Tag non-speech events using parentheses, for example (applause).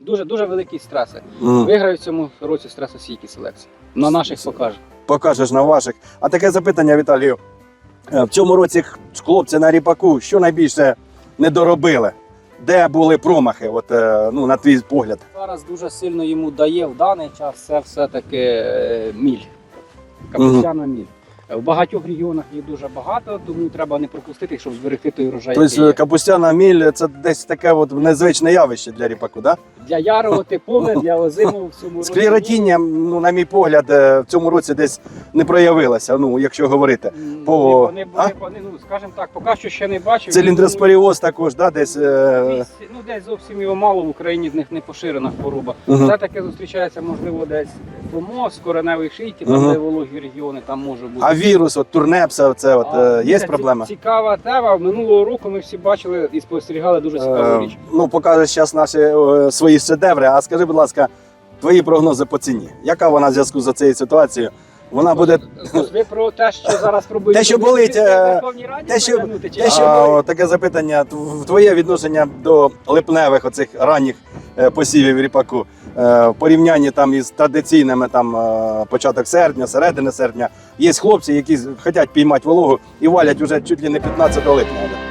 Дуже дуже великі стреси. Мгм. Виграю в цьому році стресостійкі селекції. На наших покаже. Покажеш на ваших. А таке запитання, Віталію. Е, В цьому році х- хлопці на ріпаку що найбільше не доробили? Де були промахи, от, е, ну, на твій погляд? Зараз дуже сильно йому дає в даний час це все-таки е, міль. Капустяна міль. Е, В багатьох регіонах їх дуже багато, тому треба не пропустити, щоб зберегти той урожай. Тобто капустяна міль це десь таке от незвичне явище для ріпаку, так? Для ярого типове, для озимого в цьому році. Склеротіння, ну, на мій погляд, е, в цьому році десь не проявилося, ну, якщо говорити. По- Вони, А? вони, вони, ну, скажімо так, поки що ще не бачив. Циліндроспоріоз також, да, десь. е, Десь, ну, десь зовсім його мало в Україні, в них не поширена хвороба. Мгм. Все таки зустрічається, можливо, десь помоз, кореневої шийки, там Мгм. де вологі регіони, там може бути. А вірус, от турнепса, це от, А, е, є це проблема? Цікава тема. Минулого року ми всі бачили і спостерігали дуже цікаву Е, річ. Ну, покажеш зараз наші е, свої шедеври. А скажи, будь ласка, твої прогнози по ціні. Яка вона в зв'язку з цією ситуацією? Вона буде Ось ви про те, що зараз пробують (laughs) Те, що болить, е, Верховній Раді те, що- чи те, що а, таке запитання. тв- Твоє відношення до липневих оцих ранніх е, посівів ріпаку в порівнянні там із традиційними там е, початок серпня, середини серпня. Є хлопці, які хочуть піймати вологу і валять уже чуть ли не 15 липня.